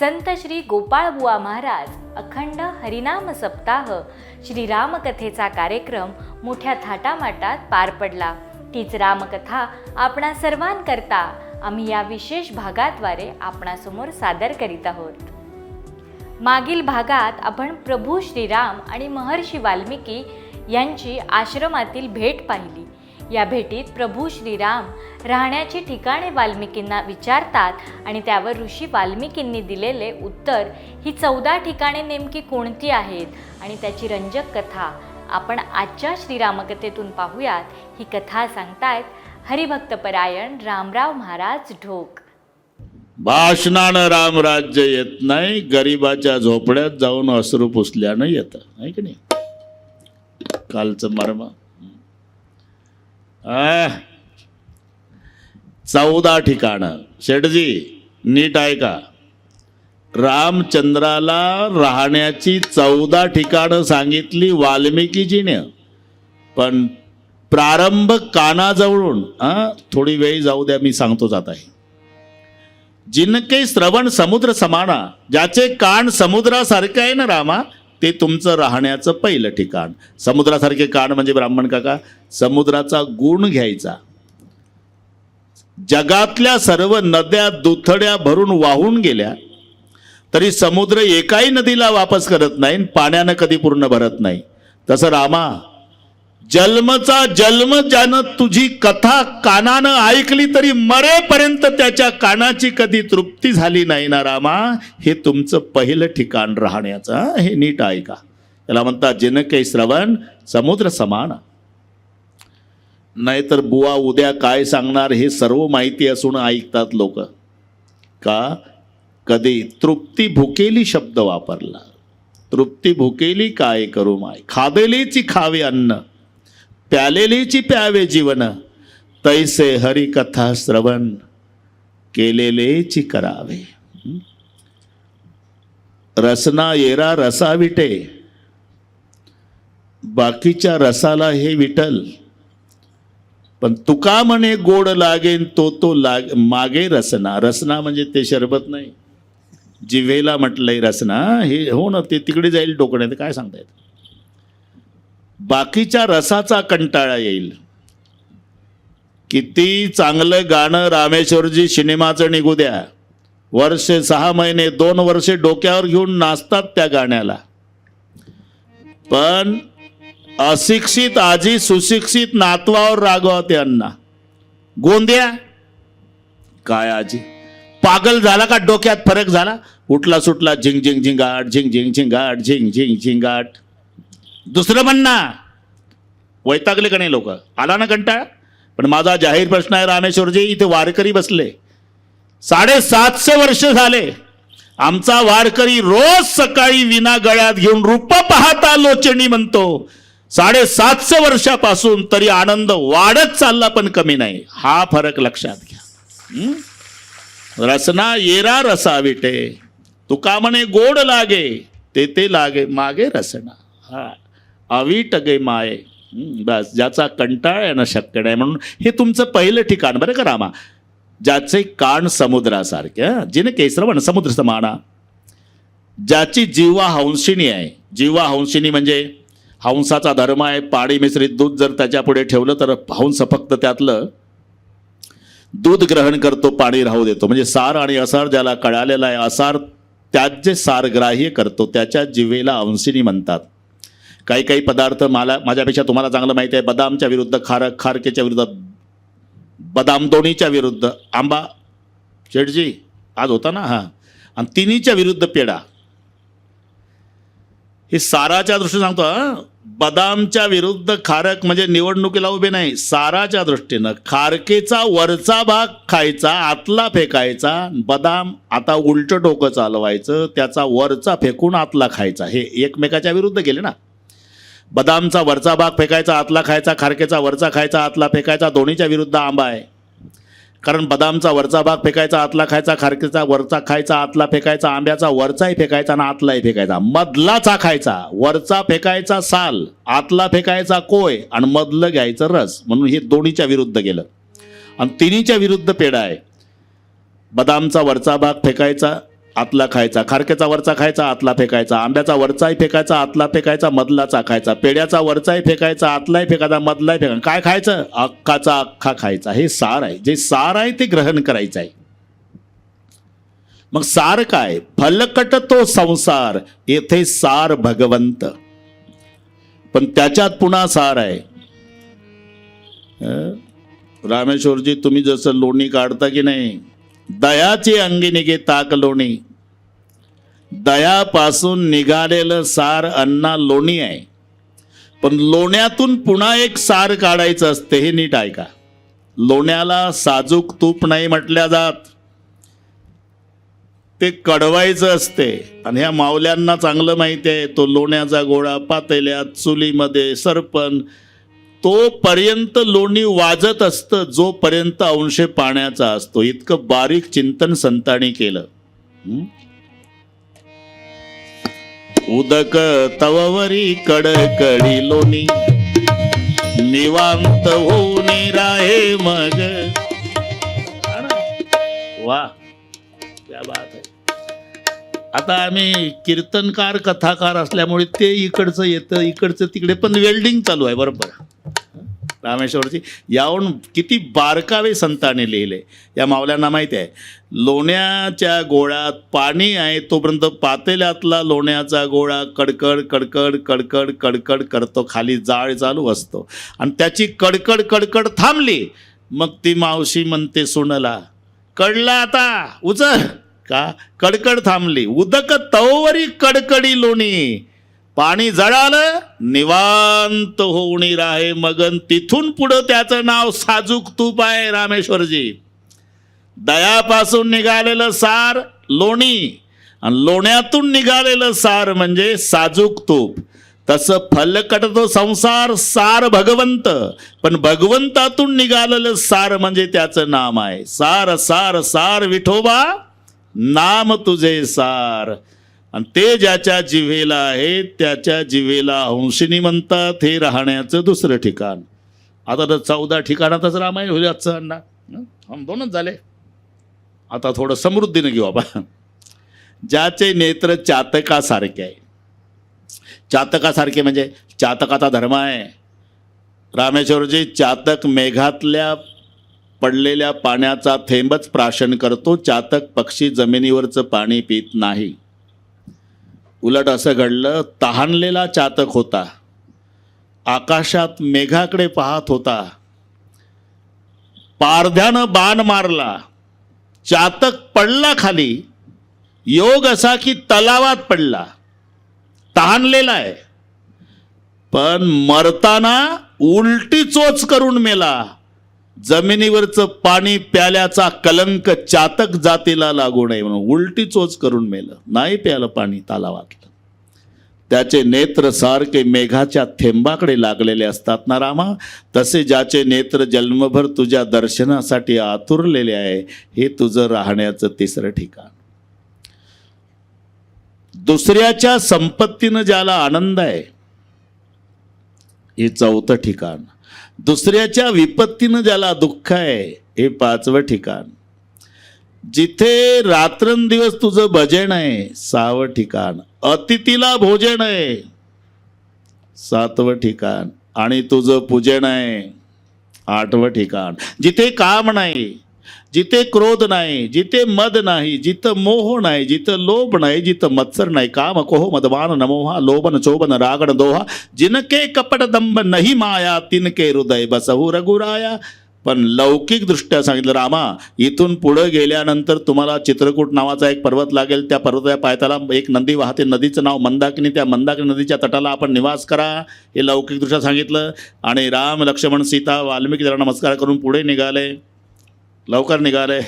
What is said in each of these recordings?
संत श्री गोपाळबुवा महाराज अखंड हरिनाम सप्ताह श्री रामकथेचा कार्यक्रम मोठ्या थाटामाटात पार पडला. तीच रामकथा आपणा सर्वांकरता आम्ही या विशेष भागाद्वारे आपणासमोर सादर करीत आहोत. मागील भागात आपण प्रभू श्रीराम आणि महर्षी वाल्मिकी यांची आश्रमातील भेट पाहिली. या भेटीत प्रभू श्रीराम राहण्याची ठिकाणे वाल्मिकींना विचारतात आणि त्यावर ऋषी वाल्मिकींनी दिलेले उत्तर ही चौदा ठिकाणे नेमकी कोणती आहेत आणि त्याची रंजक कथा आपण आजच्या श्रीरामकथेतून पाहूयात. ही कथा सांगतायत हरिभक्तपरायण रामराव महाराज ढोक. भाषणानं रामराज्य येत नाही गरिबाच्या झोपड्यात जाऊन अश्रू पुसल्यानं येतं. ऐक की नाही? कालचं मर्म. चौदा ठिकाणं. शेठजी नीट आहे का? रामचंद्राला राहण्याची चौदा ठिकाणं सांगितली वाल्मिकीजीने. पण प्रारंभ कानाजवळून हा थोडी वेळ जाऊ द्या मी सांगतो आता आहे. जिनके श्रवण समुद्र समाना ज्याचे कान समुद्रासारखे आहे ना रामा ते तुमचं राहण्याचं पहिलं ठिकाण. समुद्रासारखे कान म्हणजे ब्राह्मण काका समुद्राचा गुण घ्यायचा. जगातल्या सर्व नद्या दुथड्या भरून वाहून गेल्या तरी समुद्र एकाही नदीला वापस करत नाही पाण्यानं कधी पूर्ण भरत नाही. तसं रामा जन्मचा जन्म ज्यानं तुझी कथा कानानं ऐकली तरी मरेपर्यंत त्याच्या कानाची कधी तृप्ती झाली नाही ना रामा? हे तुमचं पहिलं ठिकाण राहण्याचं हे? नीट ऐका. त्याला म्हणतात जिनके श्रवण समुद्र समान. नाहीतर बुवा उद्या काय सांगणार हे सर्व माहिती असून ऐकतात लोक. का? कधी तृप्ती भुकेली शब्द वापरला. तृप्ती भुकेली काय करू माय? खादेलीची खावे अन्न. प्यालेलीची प्यावे जीवन. तैसे हरिकथा श्रवण केलेलेची करावे. रसना येरा रसा विटे. बाकीच्या रसाला हे विटल. पण तुका म्हणे गोड लागेन तो तो लाग मागे रसना. रसना म्हणजे ते शरबत नाही. जिव्हेला म्हटलंय रसना हे हो ना ते तिकडे जाईल डोकण्यात. काय सांगता येत बाकीच्या रसाचा कंटाळा येईल. किती चांगलं गाणं रामेश्वरजी सिनेमाचं निघू द्या. वर्ष सहा महिने दोन वर्षे डोक्यावर घेऊन नाचतात त्या गाण्याला. पण अशिक्षित आजी सुशिक्षित नातवावर रागवते अण्णा गोंद्या काय आजी? पागल झाला का? डोक्यात फरक झाला? उठला सुटला झिंग झिंग झिंगाट झिंग झिंग झिंगाट झिंग झिंग झिंगाट. दुसरं म्हणणं वैतागले का नाही लोक? आला ना कंटाळा? पण माझा जाहीर प्रश्न आहे रामेश्वरजी इथे वारकरी बसले. साडेसातशे वर्ष झाले. आमचा वारकरी रोज सकाळी विना गळ्यात घेऊन रूप पाहता लोचणी म्हणतो. साडेसातशे वर्षापासून तरी आनंद वाढत चालला पण कमी नाही. हा फरक लक्षात घ्या. रसना येरा रसा विटे तुका म्हणे गोड लागे ते ते लागे मागे रसना. हा. अवीट गे माय बस ज्याचा कंटाळ येणं शक्य नाही म्हणून हे तुमचं पहिलं ठिकाण बरं का रामा? ज्याचे कान समुद्रासारखे जिने केसरवण समुद्र समाना ज्याची जीवा हंसिनी आहे. जीवा हंसिनी म्हणजे हंसाचा धर्म आहे पाणी मिश्रित दूध जर त्याच्या पुढे ठेवलं तर हंस फक्त त्यातलं. दूध ग्रहण करतो पाणी राहू देतो. म्हणजे सार आणि असार ज्याला कळालेला आहे असार त्यात जे सारग्राह्य करतो त्याच्या जीवेला अंशिनी म्हणतात. काही काही पदार्थ मला माझ्यापेक्षा तुम्हाला चांगलं माहिती आहे. बदामच्या विरुद्ध खार खारकेच्या विरुद्ध बदाम दोन्हीच्या विरुद्ध आंबा शेठजी आज होता ना? हां. आणि तिन्हीच्या विरुद्ध पेढा. हे साराच्या दृष्टीने सांगतो बदामच्या विरुद्ध खारक म्हणजे निवडणुकीला उभे नाही. साराच्या दृष्टीनं खारकेचा वरचा भाग खायचा आतला फेकायचा बदाम आता उलट डोकं चालवायचं त्याचा वरचा फेकून आतला खायचा. हे एकमेकाच्या विरुद्ध गेले ना? बदामचा वरचा भाग फेकायचा आतला खायचा खारकेचा वरचा खायचा आतला फेकायचा दोन्हीच्या विरुद्ध आंबा आहे. कारण बदामचा वरचा भाग फेकायचा आतला खायचा खारकेचा वरचा खायचा आतला फेकायचा आंब्याचा वरचाही फेकायचा आणि आतलाही फेकायचा. मधलाचा खायचा वरचा फेकायचा साल आतला फेकायचा कोय आणि मधलं घ्यायचं रस. म्हणून हे दोन्हीच्या विरुद्ध गेलं. आणि तिन्हीच्या विरुद्ध पेढा आहे. बदामचा वरचा भाग फेकायचा आतला खायचा खारक्याचा वरचा खायचा आतला फेकायचा आंब्याचा वरचाही फेकायचा आतला फेकायचा मधलाचा खायचा पेड्याचा वरचाही फेकायचा आतलाही फेकायचा मधलाही फेकायचा. काय खायचं? अख्खाचा अख्खा खायचा. हे सार आहे. जे सार आहे ते ग्रहण करायचं आहे. मग सार काय? फलकट तो संसार. येथे सार भगवंत. पण त्याच्यात पुन्हा सार आहे. रामेश्वरजी तुम्ही जसं लोणी काढता की नाही? दयाची अंगी निघे ताक लोणी. दयापासून निघालेलं सार अन्ना लोणी आहे. पण लोण्यातून पुन्हा एक सार काढायचं असते हे नीट ऐका. लोण्याला साजूक तूप नाही म्हटल्या जात. ते कडवायचं असते आणि ह्या मावल्यांना चांगलं माहिती आहे तो लोण्याचा गोळा पातेल्यात चुलीमध्ये सरपण तोपर्यंत लोणी वाजत असतं जोपर्यंत अंशे पाण्याचा असतो. इतकं बारीक चिंतन संतांनी केलं. उदक तववरी कडकडी लोणी. निवांत होऊन राहे मग. वा त्या बात आहे. आता आम्ही कीर्तनकार कथाकार असल्यामुळे ते इकडचं येतं इकडचं तिकडे पण वेल्डिंग चालू आहे बरोबर. रामेश्वरची. याहून किती बारकावे संतांनी लिहिले. या मावल्यांना माहिती आहे. लोण्याच्या गोळ्यात पाणी आहे तोपर्यंत पातेल्यातला लोण्याचा गोळा कडकड कडकड कडकड कडकड करतो. खाली जाळ चालू असतो. आणि त्याची कडकड कडकड थांबली. मग ती मावशी म्हणते सुनला कडला आता उचल. का? कडकड थांबली. उदक तवरी कडकडी लोणी. पाणी जळालं निवांत होऊनी राहे मगन. तिथून पुढं त्याचं नाव साजूक तूप आहे रामेश्वरजी. दयापासून निघालेलं सार लोणी आणि लोण्यातून निघालेलं सार म्हणजे साजूक तूप. तसं फलकट तो संसार सार भगवंत. पण भगवंतातून निघालेलं सार म्हणजे त्याचं नाम आहे. सार सार सार विठोबा नाम तुझे सार. आणि ते ज्याच्या जिव्हेला आहे त्याच्या जिव्हेला हंसिनी म्हणतात हे राहण्याचं दुसरं ठिकाण. आता तर चौदा ठिकाणातच रामायण होईल आजचं अण्णा. हम दोनच झाले. आता थोडं समृद्धीने घेऊ आपण. ज्याचे नेत्र चातकासारखे आहे. चातकासारखे म्हणजे चातकाचा धर्म आहे. रामेश्वरजी चातक मेघातल्या पडलेल्या पाण्याचा थेंबच प्राशन करतो. चातक पक्षी जमिनीवरचं पाणी पित नाही. उलट असं घडलं तहानलेला चातक होता. आकाशात मेघाकडे पाहत होता. पारध्यानं बाण मारला. चातक पडला खाली. योग असा की तलावात पडला. तहानलेला आहे. पण मरताना उलटी चोच करून मेला. जमिनीवरचं पाणी प्याल्याचा कलंक चातक जातीला लागू नये म्हणून उलटी चोच करून मेलं. नाही प्यालं पाणी तालावातलं त्याचे नेत्र सारखे मेघाच्या थेंबाकडे लागलेले असतात ना रामा? तसे ज्याचे नेत्र जन्मभर तुझ्या दर्शनासाठी आतुरलेले आहे हे तुझं राहण्याचं तिसरं ठिकाण. दुसऱ्याच्या संपत्तीनं ज्याला आनंद आहे हे चौथं ठिकाण. दुसऱ्याच्या विपत्तीनं ज्याला दुःख आहे हे पाचवं ठिकाण. जिथे रात्रंदिवस तुझं भजन आहे सहावं ठिकाण. अतिथीला भोजन आहे सातवं ठिकाण. आणि तुझं पूजन आहे आठवं ठिकाण. जिथे काम नाही जिथे क्रोध नाही जिथे मद नाही जिथं मोह नाही जिथं लोभ नाही जिथं मत्सर नाही. काम कोह मदवान नमोहा लोभन चोबन रागण दोहा. जिनके कपट दंब नाही माया तिनके हृदय बसहू रघुराया. पण लौकिक दृष्ट्या सांगितलं रामा इथून पुढं गेल्यानंतर तुम्हाला चित्रकूट नावाचा एक पर्वत लागेल. त्या पर्वताच्या पायथ्याला एक नदी वाहते. नदीचं नाव मंदाकिनी. त्या मंदाकिनी नदीच्या तटाला आपण निवास करा हे लौकिकदृष्ट्या सांगितलं. आणि राम लक्ष्मण सीता वाल्मिकी जरा नमस्कार करून पुढे निघाले. लवकर निघाले.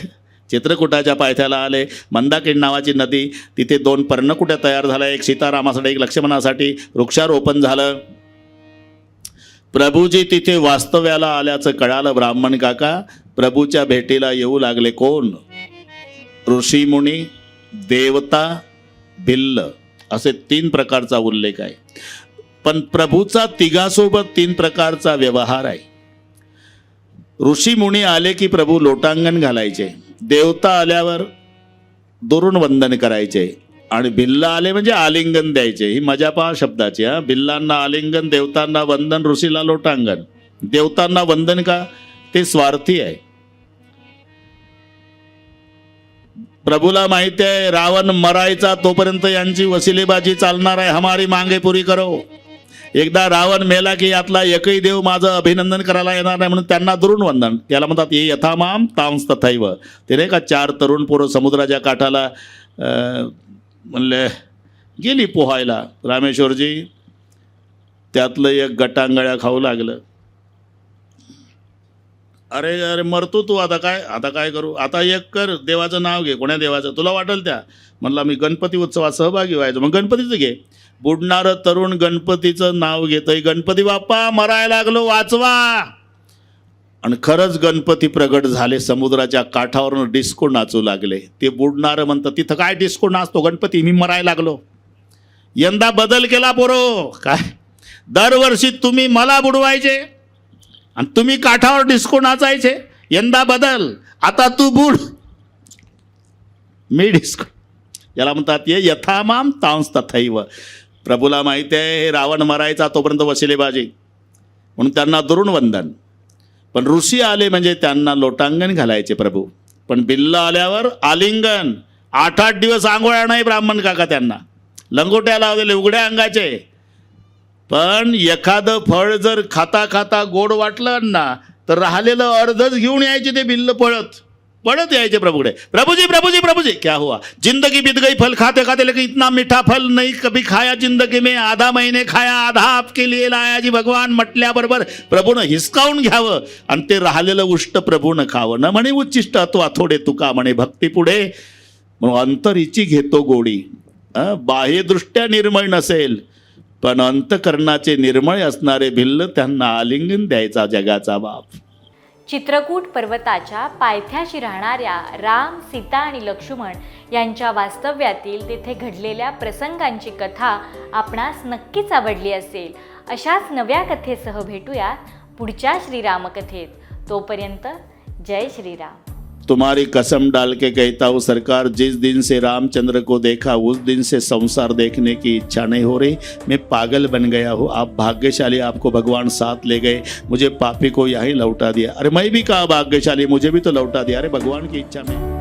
चित्रकूटाच्या पायथ्याला आले. मंदाकिनी नावाची नदी तिथे दोन पर्णकुट्या तयार झाल्या एक सीतारामासाठी एक लक्ष्मणासाठी वृक्षारोपण झालं. प्रभूजी तिथे वास्तव्याला आल्याचं कळालं ब्राह्मण काका. प्रभूच्या भेटीला येऊ लागले कोण? ऋषीमुनी देवता भिल्ल असे तीन प्रकारचा उल्लेख आहे. पण प्रभूचा तिघासोबत तीन प्रकारचा व्यवहार आहे. ऋषीमुनी आले की प्रभू लोटांगण घालायचे. देवता आल्यावर दुरून वंदन करायचे. आणि भिल्ला आले म्हणजे आलिंगन द्यायचे. ही मजा पहा शब्दाची हा. भिल्लांना आलिंगन देवतांना वंदन ऋषीला लोटांगण. देवतांना वंदन का? ते स्वार्थी आहे. प्रभूला माहिती आहे रावण मरायचा तोपर्यंत यांची वसिलेबाजी चालणार आहे. हमारी मांगे पुरी करो. एकदा रावण मेला की यातला एकही देव माझं अभिनंदन करायला येणार नाही म्हणून त्यांना दुरून वंदन त्याला म्हणतात ये यथामाम तांस तथैव ते नाही का चार तरुण पोरं समुद्राच्या काठाला म्हणले गेली पोहायला. रामेश्वरजी त्यातलं एक गटांगळ्या खाऊ लागलं. अरे अरे मरतो तू आता काय आता काय करू? आता एक कर देवाचं नाव घे. कोण्या देवाचं? तुला वाटेल त्या. म्हणला मी गणपती उत्सवात सहभागी व्हायचो. मग गणपतीचं घे. बुडणारं तरुण गणपतीचं नाव घेतंय. गणपती बाप्पा मरायला लागलो वाचवा! आणि खरंच गणपती प्रगट झाले. समुद्राच्या काठावरून डिस्को नाचू लागले. ते बुडणारं म्हणतं तिथं काय डिस्को नाचतो गणपती? मी मरायला लागलो. यंदा बदल केला पोरो. काय? दरवर्षी तुम्ही मला बुडवायचे. आणि तुम्ही काठावर डिस्को नाचायचे? यंदा बदल. आता तू बुड मी डिस्को याला म्हणतात ये यथामाम तांस तथैव. प्रभूला माहिती आहे हे रावण मरायचा तोपर्यंत वसिले बाजी. म्हणून त्यांना दुरून वंदन. पण ऋषी आले म्हणजे त्यांना लोटांगण घालायचे प्रभू. पण बिल्ल आल्यावर आलिंगन. आठ आठ दिवस आंघोळ्या नाही ब्राह्मण काका त्यांना. लंगोट्या लावलेले उघड्या अंगाचे. पण एखादं फळ जर खाता खाता गोड वाटलं ना तर राहिलेलं अर्धच घेऊन यायचे ते बिल्ल पळत. पळत यायचे प्रभूकडे. प्रभुजी प्रभुजी प्रभुजी! क्या हुआ? जिंदगी बीत गई फल खाते खाते लेकिन इतना मीठा फल नहीं कभी खाया जिंदगी में। आधा महीने खाया आधा आपके लिए लाया जी भगवान म्हटल्याबरोबर प्रभूनं हिसकावून घ्यावं आणि ते राहिलेलं उष्ट प्रभूनं खावं. न म्हणे उच्चिष्ट अथवा थोडे तुका म्हणे भक्ती पुढे. म्हणून अंतरीची घेतो गोडी. बाह्यदृष्ट्या निर्मळ नसेल. पण अंतकरणाचे निर्मळ असणारे भिल्ल त्यांना आलिंगन द्यायचा जगाचा बाप. चित्रकूट पर्वताच्या पायथ्याशी राहणाऱ्या राम सीता आणि लक्ष्मण यांच्या वास्तव्यातील तेथे घडलेल्या प्रसंगांची कथा आपणास नक्कीच आवडली असेल. अशाच नव्या कथेसह भेटूया पुढच्या श्रीरामकथेत. तोपर्यंत जय श्रीराम. तुम्हारी कसम डाल के कहता हूँ, सरकार, जिस दिन से रामचंद्र को देखा, उस दिन से संसार देखने की इच्छा नहीं हो रही। मैं पागल बन गया हूँ। आप भाग्यशाली, आपको भगवान साथ ले गए। मुझे पापी को यहीं लौटा दिया। अरे मैं भी कहा भाग्यशाली मुझे भी तो लौटा दिया। अरे भगवान की इच्छा में।